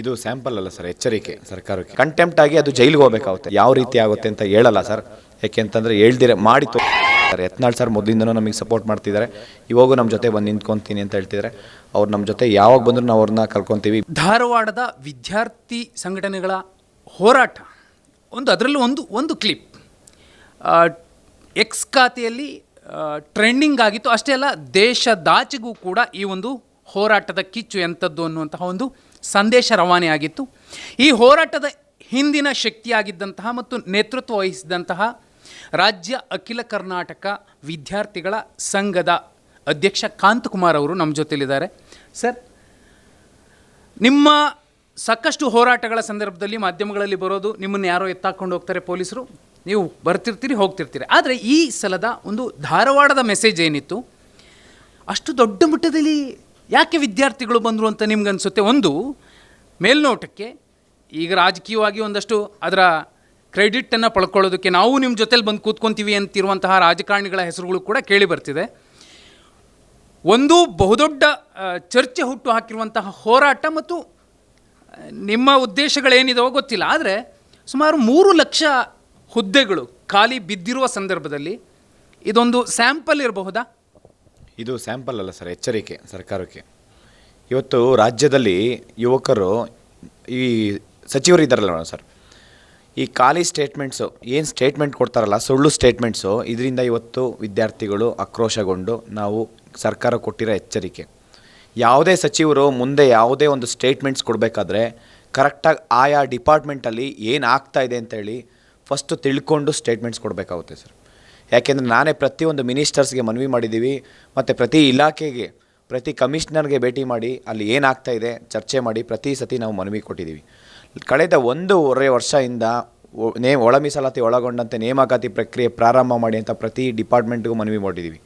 ಇದು ಸ್ಯಾಂಪಲ್ ಅಲ್ಲ ಸರ್ ಎಚ್ಚರಿಕೆ ಸರ್ಕಾರಕ್ಕೆ. ಕಂಟೆಂಪ್ಟ್ ಆಗಿ ಅದು ಜೈಲಿಗೆ ಹೋಗಬೇಕಾಗುತ್ತೆ. ಯಾವ ರೀತಿ ಆಗುತ್ತೆ ಅಂತ ಹೇಳಲ್ಲ ಸರ್ ಯಾಕೆಂತಂದ್ರೆ ಹೇಳ್ದಿರ, ಮಾಡಿ ಸರ್ ಯತ್ನಾಳ್ ಸರ್ ಮೊದಲಿಂದನೂ ನಮಗೆ ಸಪೋರ್ಟ್ ಮಾಡ್ತಿದ್ದಾರೆ ಇವಾಗೂ ನಮ್ಮ ಜೊತೆ ಬಂದು ನಿಂತ್ಕೊಂತೀನಿ ಅಂತ ಹೇಳ್ತಿದ್ದಾರೆ ಅವ್ರು ನಮ್ಮ ಜೊತೆ ಯಾವಾಗ ಬಂದರೂ ನಾವು ಅವ್ರನ್ನ ಕರ್ಕೊತೀವಿ. ಧಾರವಾಡದ ವಿದ್ಯಾರ್ಥಿ ಸಂಘಟನೆಗಳ ಹೋರಾಟ. ಒಂದು ಅದರಲ್ಲೂ ಒಂದು ಒಂದು ಕ್ಲಿಪ್ ಎಕ್ಸ್ ಖಾತೆಯಲ್ಲಿ ಟ್ರೆಂಡಿಂಗ್ ಆಗಿತ್ತು. ಅಷ್ಟೇ ಅಲ್ಲ ದೇಶದಾಚೆಗೂ ಕೂಡ ಈ ಒಂದು ಹೋರಾಟದ ಕಿಚ್ಚು ಎಂಥದ್ದು ಅನ್ನುವಂತಹ ಒಂದು ಸಂದೇಶ ರವಾನೆಯಾಗಿತ್ತು ಈ ಹೋರಾಟದ ಹಿಂದಿನ ಶಕ್ತಿಯಾಗಿದ್ದಂತಹ ಮತ್ತು ನೇತೃತ್ವ ವಹಿಸಿದಂತಹ ರಾಜ್ಯ ಅಖಿಲ ಕರ್ನಾಟಕ ವಿದ್ಯಾರ್ಥಿಗಳ ಸಂಘದ ಅಧ್ಯಕ್ಷ ಕಾಂತಕುಮಾರ್ ಅವರು ನಮ್ಮ ಜೊತೆಯಲ್ಲಿದ್ದಾರೆ. ಸರ್, ನಿಮ್ಮ ಸಾಕಷ್ಟು ಹೋರಾಟಗಳ ಸಂದರ್ಭದಲ್ಲಿ ಮಾಧ್ಯಮಗಳಲ್ಲಿ ಬರೋದು ನಿಮ್ಮನ್ನು ಯಾರೋ ಎತ್ತಾಕೊಂಡು ಹೋಗ್ತಾರೆ ಪೊಲೀಸರು. ನೀವು ಬರ್ತಿರ್ತೀರಿ, ಹೋಗ್ತಿರ್ತೀರಿ. ಆದರೆ ಈ ಸಲದ ಒಂದು ಧಾರವಾಡದ ಮೆಸೇಜ್ ಏನಿತ್ತು? ಅಷ್ಟು ದೊಡ್ಡ ಮಟ್ಟದಲ್ಲಿ ಯಾಕೆ ವಿದ್ಯಾರ್ಥಿಗಳು ಬಂದರು ಅಂತ ನಿಮ್ಗೆ ಅನಿಸುತ್ತೆ ಒಂದು, ಮೇಲ್ನೋಟಕ್ಕೆ ಈಗ ರಾಜಕೀಯವಾಗಿ ಒಂದಷ್ಟು ಅದರ ಕ್ರೆಡಿಟನ್ನು ಪಡ್ಕೊಳ್ಳೋದಕ್ಕೆ ನಾವು ನಿಮ್ಮ ಜೊತೆಲಿ ಬಂದು ಕೂತ್ಕೊಂತೀವಿ ಅಂತಿರುವಂತಹ ರಾಜಕಾರಣಿಗಳ ಹೆಸರುಗಳು ಕೂಡ ಕೇಳಿ ಬರ್ತಿದೆ. ಒಂದು, ಬಹುದೊಡ್ಡ ಚರ್ಚೆ ಹುಟ್ಟು ಹಾಕಿರುವಂತಹ ಹೋರಾಟ ಮತ್ತು ನಿಮ್ಮ ಉದ್ದೇಶಗಳೇನಿದಾವೋ ಗೊತ್ತಿಲ್ಲ. ಆದರೆ ಸುಮಾರು ಮೂರು ಲಕ್ಷ ಹುದ್ದೆಗಳು ಖಾಲಿ ಬಿದ್ದಿರುವ ಸಂದರ್ಭದಲ್ಲಿ ಇದೊಂದು ಸ್ಯಾಂಪಲ್ ಇರಬಹುದಾ? ಇದು ಸ್ಯಾಂಪಲ್ ಅಲ್ಲ ಸರ್ ಎಚ್ಚರಿಕೆ ಸರ್ಕಾರಕ್ಕೆ. ಇವತ್ತು ರಾಜ್ಯದಲ್ಲಿ ಯುವಕರು ಈ ಸಚಿವರು ಇದ್ದಾರಲ್ಲ ಸರ್ ಈ ಖಾಲಿ ಸ್ಟೇಟ್ಮೆಂಟ್ಸು ಏನು ಸ್ಟೇಟ್ಮೆಂಟ್ ಕೊಡ್ತಾರಲ್ಲ, ಸುಳ್ಳು ಸ್ಟೇಟ್ಮೆಂಟ್ಸು ಇದರಿಂದ ಇವತ್ತು ವಿದ್ಯಾರ್ಥಿಗಳು ಆಕ್ರೋಶಗೊಂಡು ನಾವು ಸರ್ಕಾರ ಕೊಟ್ಟಿರೋ ಎಚ್ಚರಿಕೆ. ಯಾವುದೇ ಸಚಿವರು ಮುಂದೆ ಯಾವುದೇ ಒಂದು ಸ್ಟೇಟ್ಮೆಂಟ್ಸ್ ಕೊಡಬೇಕಾದ್ರೆ ಕರೆಕ್ಟಾಗಿ ಆಯಾ ಡಿಪಾರ್ಟ್ಮೆಂಟಲ್ಲಿ ಏನು ಆಗ್ತಾ ಇದೆ ಅಂತೇಳಿ ಫಸ್ಟು ತಿಳ್ಕೊಂಡು ಸ್ಟೇಟ್ಮೆಂಟ್ಸ್ ಕೊಡಬೇಕಾಗುತ್ತೆ ಸರ್ ಯಾಕೆಂದರೆ ನಾನೇ ಪ್ರತಿಯೊಂದು ಮಿನಿಸ್ಟರ್ಸ್ಗೆ ಮನವಿ ಮಾಡಿದ್ದೀವಿ, ಮತ್ತು ಪ್ರತಿ ಇಲಾಖೆಗೆ, ಪ್ರತಿ ಕಮಿಷ್ನರ್ಗೆ ಭೇಟಿ ಮಾಡಿ, ಅಲ್ಲಿ ಏನಾಗ್ತಾ ಇದೆ ಚರ್ಚೆ ಮಾಡಿ ಪ್ರತಿ ಸತಿ ನಾವು ಮನವಿ ಕೊಟ್ಟಿದ್ದೀವಿ. ಕಳೆದ ಒಂದೂವರೆ ವರ್ಷದಿಂದ ನೇ ಒಳ ಮೀಸಲಾತಿ ಒಳಗೊಂಡಂತೆ ನೇಮಕಾತಿ ಪ್ರಕ್ರಿಯೆ ಪ್ರಾರಂಭ ಮಾಡಿ ಅಂತ ಪ್ರತಿ ಡಿಪಾರ್ಟ್ಮೆಂಟ್ಗೂ ಮನವಿ ಮಾಡಿದ್ದೀವಿ.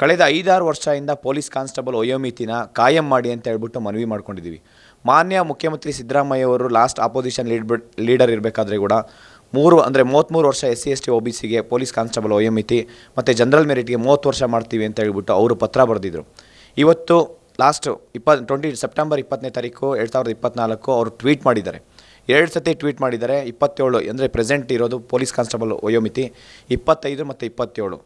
ಕಳೆದ ಐದಾರು ವರ್ಷದಿಂದ ಪೊಲೀಸ್ ಕಾನ್ಸ್ಟೇಬಲ್ ವಯೋಮಿತಿನ ಕಾಯಂ ಮಾಡಿ ಅಂತ ಹೇಳ್ಬಿಟ್ಟು ಮನವಿ ಮಾಡ್ಕೊಂಡಿದ್ದೀವಿ. ಮಾನ್ಯ ಮುಖ್ಯಮಂತ್ರಿ ಸಿದ್ದರಾಮಯ್ಯ ಅವರು ಲಾಸ್ಟ್ ಆಪೋಸಿಷನ್ ಲೀಡ್ ಲೀಡರ್ ಇರಬೇಕಾದ್ರೆ ಕೂಡ ಮೂರು ಅಂದರೆ ಮೂವತ್ತ್ಮೂರು ವರ್ಷ S C S T O B ಸಿಗೆ ಪೊಲೀಸ್ ಕಾನ್ಸ್ಟೇಬಲ್ ವಯೋಮಿತಿ ಮತ್ತು ಜನರಲ್ ಮೆರಿಟ್ಗೆ ಮೂವತ್ತು ವರ್ಷ ಮಾಡ್ತೀವಿ ಅಂತ ಹೇಳ್ಬಿಟ್ಟು ಅವರು ಪತ್ರ ಬರೆದಿದ್ರು. ಇವತ್ತು ಲಾಸ್ಟ್ ಇಪ್ಪತ್ತು ಟ್ವೆಂಟಿ ಸೆಪ್ಟೆಂಬರ್ ಇಪ್ಪತ್ತನೇ ತಾರೀಕು ಎರಡು ಸಾವಿರದ ಇಪ್ಪತ್ನಾಲ್ಕು ಅವರು ಟ್ವೀಟ್ ಮಾಡಿದ್ದಾರೆ. ಎರಡು ಸತಿ ಟ್ವೀಟ್ ಮಾಡಿದ್ದಾರೆ, ಇಪ್ಪತ್ತೇಳು ಅಂದರೆ ಪ್ರೆಸೆಂಟ್ ಇರೋದು ಪೊಲೀಸ್ ಕಾನ್ಸ್ಟೇಬಲ್ ವಯೋಮಿತಿ ಇಪ್ಪತ್ತೈದು ಮತ್ತು ಇಪ್ಪತ್ತೇಳು.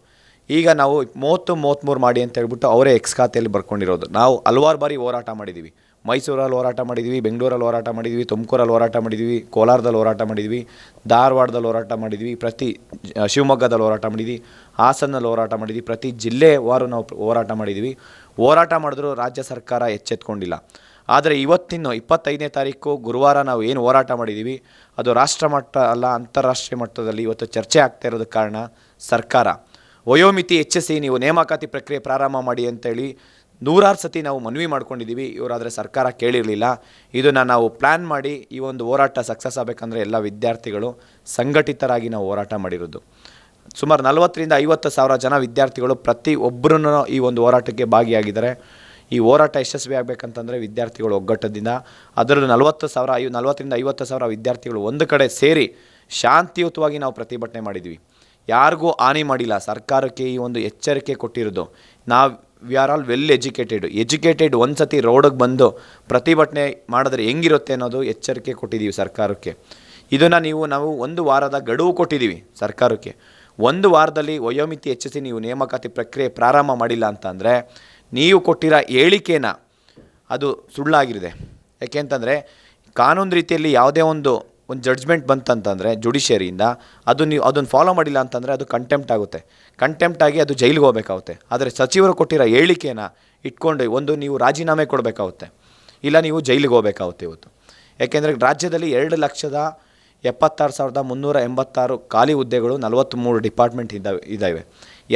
ಈಗ ನಾವು ಮೂವತ್ತು ಮೂವತ್ತ್ಮೂರು ಮಾಡಿ ಅಂತ ಹೇಳ್ಬಿಟ್ಟು ಅವರೇ ಎಕ್ಸ್ ಖಾತೆಯಲ್ಲಿ ಬರ್ಕೊಂಡಿರೋದು. ನಾವು ಹಲವಾರು ಬಾರಿ ಹೋರಾಟ ಮಾಡಿದ್ದೀವಿ. ಮೈಸೂರಲ್ಲಿ ಹೋರಾಟ ಮಾಡಿದ್ವಿ, ಬೆಂಗಳೂರಲ್ಲಿ ಹೋರಾಟ ಮಾಡಿದ್ವಿ, ತುಮಕೂರಲ್ಲಿ ಹೋರಾಟ ಮಾಡಿದ್ವಿ, ಕೋಲಾರದಲ್ಲಿ ಹೋರಾಟ ಮಾಡಿದ್ವಿ, ಧಾರವಾಡದಲ್ಲಿ ಹೋರಾಟ ಮಾಡಿದ್ವಿ, ಪ್ರತಿ ಶಿವಮೊಗ್ಗದಲ್ಲಿ ಹೋರಾಟ ಮಾಡಿದ್ವಿ ಹಾಸನಲ್ಲಿ ಹೋರಾಟ ಮಾಡಿದ್ವಿ, ಪ್ರತಿ ಜಿಲ್ಲೆವಾರು ನಾವು ಹೋರಾಟ ಮಾಡಿದ್ವಿ. ಹೋರಾಟ ಮಾಡಿದ್ರು ರಾಜ್ಯ ಸರ್ಕಾರ ಎಚ್ಚೆತ್ಕೊಂಡಿಲ್ಲ. ಆದರೆ ಇವತ್ತಿನ ಇಪ್ಪತ್ತೈದನೇ ತಾರೀಕು, ಗುರುವಾರ ನಾವು ಏನು ಹೋರಾಟ ಮಾಡಿದ್ದೀವಿ, ಅದು ರಾಷ್ಟ್ರ ಮಟ್ಟ ಅಲ್ಲ, ಅಂತಾರಾಷ್ಟ್ರೀಯ ಮಟ್ಟದಲ್ಲಿ ಇವತ್ತು ಚರ್ಚೆ ಆಗ್ತಾ ಇರೋದಕ್ಕೆ ಕಾರಣ ಸರ್ಕಾರ. ವಯೋಮಿತಿ ಹೆಚ್ಚಿಸಿ ನೀವು ನೇಮಕಾತಿ ಪ್ರಕ್ರಿಯೆ ಪ್ರಾರಂಭ ಮಾಡಿ ಅಂತೇಳಿ ನೂರಾರು ಸತಿ ನಾವು ಮನವಿ ಮಾಡ್ಕೊಂಡಿದ್ದೀವಿ, ಇವರಾದರೆ ಸರ್ಕಾರ ಕೇಳಿರಲಿಲ್ಲ. ಇದನ್ನು ನಾವು ಪ್ಲ್ಯಾನ್ ಮಾಡಿ ಈ ಒಂದು ಹೋರಾಟ ಸಕ್ಸಸ್ ಆಗಬೇಕಂದ್ರೆ ಎಲ್ಲ ವಿದ್ಯಾರ್ಥಿಗಳು ಸಂಘಟಿತರಾಗಿ ನಾವು ಹೋರಾಟ ಮಾಡಿರೋದು. ಸುಮಾರು ನಲವತ್ತರಿಂದ ಐವತ್ತು ಸಾವಿರ ಜನ ವಿದ್ಯಾರ್ಥಿಗಳು ಪ್ರತಿ ಒಬ್ಬರೂ ಈ ಒಂದು ಹೋರಾಟಕ್ಕೆ ಭಾಗಿಯಾಗಿದ್ದಾರೆ. ಈ ಹೋರಾಟ ಯಶಸ್ವಿ ಆಗಬೇಕಂತಂದರೆ ವಿದ್ಯಾರ್ಥಿಗಳು ಒಗ್ಗಟ್ಟದಿಂದ ಅದರಲ್ಲೂ ನಲವತ್ತು ಸಾವಿರ, ಐ ನಲವತ್ತರಿಂದ ಐವತ್ತು ಸಾವಿರ ವಿದ್ಯಾರ್ಥಿಗಳು ಒಂದು ಕಡೆ ಸೇರಿ ಶಾಂತಿಯುತವಾಗಿ ನಾವು ಪ್ರತಿಭಟನೆ ಮಾಡಿದ್ವಿ. ಯಾರಿಗೂ ಹಾನಿ ಮಾಡಿಲ್ಲ, ಸರ್ಕಾರಕ್ಕೆ ಈ ಒಂದು ಎಚ್ಚರಿಕೆ ಕೊಟ್ಟಿರೋದು. ನಾವು we are all well educated educated ಒಂದು ಸತಿ ರೋಡಿಗೆ ಬಂದು ಪ್ರತಿಭಟನೆ ಮಾಡಿದ್ರೆ ಹೆಂಗಿರುತ್ತೆ ಅನ್ನೋದು ಎಚ್ಚರಿಕೆ ಕೊಟ್ಟಿದ್ದೀವಿ ಸರ್ಕಾರಕ್ಕೆ. ಇದನ್ನು ನೀವು, ನಾವು ಒಂದು ವಾರದ ಗಡುವು ಕೊಟ್ಟಿದ್ದೀವಿ ಸರ್ಕಾರಕ್ಕೆ. ಒಂದು ವಾರದಲ್ಲಿ ವಯೋಮಿತಿ ಹೆಚ್ಚಿಸಿ ನೀವು ನೇಮಕಾತಿ ಪ್ರಕ್ರಿಯೆ ಪ್ರಾರಂಭ ಮಾಡಿಲ್ಲ ಅಂತಂದರೆ ನೀವು ಕೊಟ್ಟಿರೋ ಹೇಳಿಕೆನ ಅದು ಸುಳ್ಳಾಗಿರಿದೆ ಯಾಕೆಂತಂದರೆ ಕಾನೂನು ರೀತಿಯಲ್ಲಿ ಯಾವುದೇ ಒಂದು ಒಂದು ಜಡ್ಜ್ಮೆಂಟ್ ಬಂತಂತಂದರೆ ಜುಡಿಷಿಯರಿಯಿಂದ ಅದು ನೀವು ಅದನ್ನು ಫಾಲೋ ಮಾಡಿಲ್ಲ ಅಂತಂದರೆ ಅದು ಕಂಟೆಂಪ್ಟ್ ಆಗುತ್ತೆ. ಕಂಟೆಂಪ್ಟ್ ಆಗಿ ಅದು ಜೈಲಿಗೆ ಹೋಗಬೇಕಾಗುತ್ತೆ. ಆದರೆ ಸಚಿವರು ಕೊಟ್ಟಿರೋ ಹೇಳಿಕೆನ ಇಟ್ಕೊಂಡು ಒಂದು ನೀವು ರಾಜೀನಾಮೆ ಕೊಡಬೇಕಾಗುತ್ತೆ. ಇಲ್ಲ ನೀವು ಜೈಲಿಗೆ ಹೋಗಬೇಕಾಗುತ್ತೆ ಇವತ್ತು. ಏಕೆಂದರೆ ರಾಜ್ಯದಲ್ಲಿ ಎರಡು ಲಕ್ಷದ ಎಪ್ಪತ್ತಾರು ಸಾವಿರದ ಮುನ್ನೂರ ಎಂಬತ್ತಾರು ಖಾಲಿ ಹುದ್ದೆಗಳು ನಲವತ್ತ್ಮೂರು ಡಿಪಾರ್ಟ್ಮೆಂಟ್ ಇದ್ದಾವೆ ಇದ್ದಾವೆ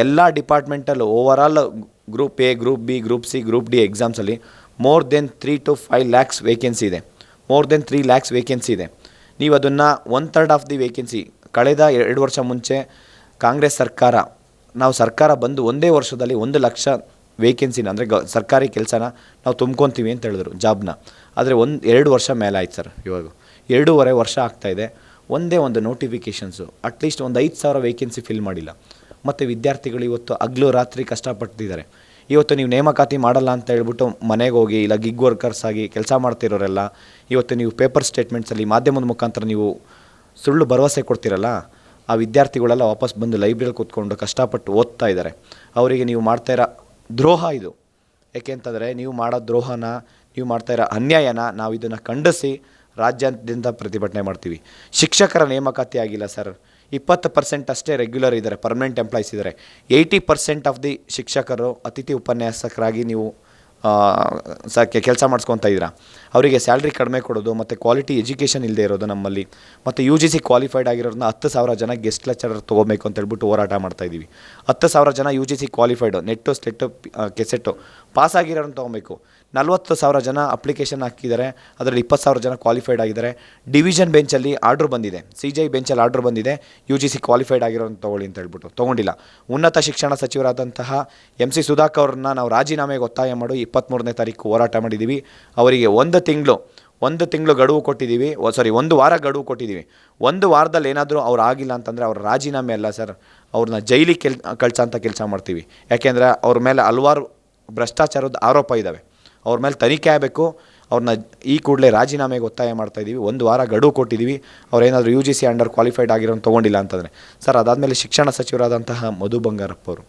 ಎಲ್ಲ ಡಿಪಾರ್ಟ್ಮೆಂಟಲ್ಲೂ overall group A group B group C group D ಎಕ್ಸಾಮ್ಸಲ್ಲಿ more than three to five lakhs vacancy ಇದೆ. More than three lakhs vacancy ಇದೆ. ನೀವು ಅದನ್ನು one third of the vacancy ಕಳೆದ ಎರಡು ವರ್ಷ ಮುಂಚೆ ಕಾಂಗ್ರೆಸ್ ಸರ್ಕಾರ, ನಾವು ಸರ್ಕಾರ ಬಂದು ಒಂದೇ ವರ್ಷದಲ್ಲಿ ಒಂದು ಲಕ್ಷ ವೇಕೆನ್ಸಿನ ಅಂದರೆ ಗ, ಸರ್ಕಾರಿ ಕೆಲಸನ ನಾವು ತುಂಬ್ಕೊತೀವಿ ಅಂತ ಹೇಳಿದ್ರು ಜಾಬ್ನ. ಆದರೆ ಒಂದು, ಎರಡು ವರ್ಷ ಮೇಲೆ ಆಯ್ತು ಸರ್ ಇವಾಗ. ಎರಡೂವರೆ ವರ್ಷ ಆಗ್ತಾಯಿದೆ ಒಂದೇ ಒಂದು ನೋಟಿಫಿಕೇಷನ್ಸು ಅಟ್ಲೀಸ್ಟ್ ಒಂದು ಐದು ಸಾವಿರ ವೇಕೆನ್ಸಿ ಫಿಲ್ ಮಾಡಿಲ್ಲ. ಮತ್ತು ವಿದ್ಯಾರ್ಥಿಗಳು ಇವತ್ತು ಹಗ್ಲು ರಾತ್ರಿ ಕಷ್ಟಪಡ್ತಿದ್ದಾರೆ. ಇವತ್ತು ನೀವು ನೇಮಕಾತಿ ಮಾಡಲ್ಲ ಅಂತ ಹೇಳ್ಬಿಟ್ಟು ಮನೆಗೆ ಹೋಗಿ ಇಲ್ಲ ಗಿಗ್ ವರ್ಕರ್ಸ್ ಆಗಿ ಕೆಲಸ ಮಾಡ್ತಿರೋರೆಲ್ಲ, ಇವತ್ತು ನೀವು ಪೇಪರ್ ಸ್ಟೇಟ್ಮೆಂಟ್ಸಲ್ಲಿ ಮಾಧ್ಯಮದ ಮುಖಾಂತರ ನೀವು ಸುಳ್ಳು ಭರವಸೆ ಕೊಡ್ತಿರಲ್ಲ, ಆ ವಿದ್ಯಾರ್ಥಿಗಳೆಲ್ಲ ವಾಪಸ್ ಬಂದು ಲೈಬ್ರರಿಯಲ್ಲಿ ಕೂತ್ಕೊಂಡು ಕಷ್ಟಪಟ್ಟು ಓದ್ತಾ ಇದ್ದಾರೆ. ಅವರಿಗೆ ನೀವು ಮಾಡ್ತಾ ಇರೋ ದ್ರೋಹ ಇದು. ಏಕೆಂತಂದರೆ ನೀವು ಮಾಡೋ ದ್ರೋಹನ, ನೀವು ಮಾಡ್ತಾ ಇರೋ ಅನ್ಯಾಯನ ನಾವು ಇದನ್ನು ಖಂಡಿಸಿ ರಾಜ್ಯಾದ್ಯಂತ ಪ್ರತಿಭಟನೆ ಮಾಡ್ತೀವಿ. ಶಿಕ್ಷಕರ ನೇಮಕಾತಿ ಆಗಿಲ್ಲ ಸರ್. ಇಪ್ಪತ್ತು ಪರ್ಸೆಂಟ್ ಅಷ್ಟೇ ರೆಗ್ಯುಲರ್ ಇದ್ದಾರೆ ಪರ್ಮನೆಂಟ್ ಎಂಪ್ಲಾಯ್ಸ್ ಇದ್ದಾರೆ. ಏಯ್ಟಿ ಪರ್ಸೆಂಟ್ ಆಫ್ ದಿ ಶಿಕ್ಷಕರು ಅತಿಥಿ ಉಪನ್ಯಾಸಕರಾಗಿ ನೀವು ಸಾಕೆ ಕೆಲಸ ಮಾಡಿಸ್ಕೊತಾ ಇದ್ದೀರಾ? ಅವರಿಗೆ ಸ್ಯಾಲ್ರಿ ಕಡಿಮೆ ಕೊಡೋದು ಮತ್ತು ಕ್ವಾಲಿಟಿ ಎಜುಕೇಷನ್ ಇಲ್ಲದೆ ಇರೋದು ನಮ್ಮಲ್ಲಿ. ಮತ್ತು ಯು ಜಿ ಸಿ ಕ್ವಾಲಿಫೈಡ್ ಆಗಿರೋದನ್ನ ಹತ್ತು ಸಾವಿರ ಜನ ಗೆಸ್ಟ್ ಲೆಕ್ಚರರ್ ತೊಗೋಬೇಕು ಅಂತ ಹೇಳ್ಬಿಟ್ಟು ಹೋರಾಟ ಮಾಡ್ತಾ ಇದ್ದೀವಿ. ಹತ್ತು ಸಾವಿರ ಜನ U G C qualified NET SLET KSET pass ಆಗಿರೋರನ್ನ ತೊಗೊಬೇಕು. ನಲ್ವತ್ತು ಸಾವಿರ ಜನ ಅಪ್ಲಿಕೇಶನ್ ಹಾಕಿದ್ದಾರೆ. ಅದರಲ್ಲಿ ಇಪ್ಪತ್ತು ಸಾವಿರ ಜನ ಕ್ವಾಲಿಫೈಡ್ ಆಗಿದ್ದಾರೆ. ಡಿವಿಷನ್ ಬೆಂಚಲ್ಲಿ ಆರ್ಡ್ರ್ ಬಂದಿದೆ. ಸಿ ಜಿ ಐ ಬೆಂಚಲ್ಲಿ ಆರ್ಡ್ರ್ ಬಂದಿದೆ. ಯು ಜಿ ಸಿ ಕ್ವಾಲಿಫೈಡ್ ಆಗಿರೋನ್ನ ತೊಗೊಳ್ಳಿ ಅಂತ ಹೇಳ್ಬಿಟ್ಟು. ತೊಗೊಂಡಿಲ್ಲ. ಉನ್ನತ ಶಿಕ್ಷಣ ಸಚಿವರಾದಂತಹ ಎಂ ಸಿ ಸುಧಾಕರ್ ಅವ್ರನ್ನ ನಾವು ರಾಜೀನಾಮೆಗೆ ಒತ್ತಾಯ ಮಾಡಿ ಇಪ್ಪತ್ತ್ಮೂರನೇ ತಾರೀಕು ಹೋರಾಟ ಮಾಡಿದ್ದೀವಿ. ಅವರಿಗೆ ಒಂದು ತಿಂಗಳು ಒಂದು ತಿಂಗಳು ಗಡುವು ಕೊಟ್ಟಿದ್ದೀವಿ. ಸಾರಿ ಒಂದು ವಾರ ಗಡುವು ಕೊಟ್ಟಿದ್ದೀವಿ. ಒಂದು ವಾರದಲ್ಲಿ ಏನಾದರೂ ಅವ್ರು ಆಗಿಲ್ಲ ಅಂತಂದರೆ ಅವ್ರ ರಾಜೀನಾಮೆ ಅಲ್ಲ ಸರ್. ಅವ್ರನ್ನ ಜೈಲಿಗೆ ಕೆಲ್ ಕಳ್ಸೋಂಥ ಕೆಲಸ ಮಾಡ್ತೀವಿ. ಯಾಕೆಂದರೆ ಅವ್ರ ಮೇಲೆ ಹಲವಾರು ಭ್ರಷ್ಟಾಚಾರದ ಆರೋಪ ಇದ್ದಾವೆ ಅವ್ರ ಮೇಲೆ ತನಿಖೆ ಆಗಬೇಕು. ಅವ್ರನ್ನ ಈ ಕೂಡಲೇ ರಾಜೀನಾಮೆಗೆ ಒತ್ತಾಯ ಮಾಡ್ತಾ ಇದ್ದೀವಿ ಒಂದು ವಾರ ಗಡುವು ಕೊಟ್ಟಿದ್ದೀವಿ ಅವ್ರೇನಾದರೂ U G C under qualified ಆಗಿರೋ ತೊಗೊಂಡಿಲ್ಲ ಅಂತಂದರೆ. ಸರ್, ಅದಾದಮೇಲೆ ಶಿಕ್ಷಣ ಸಚಿವರಾದಂತಹ ಮಧು ಬಂಗಾರಪ್ಪ ಅವರು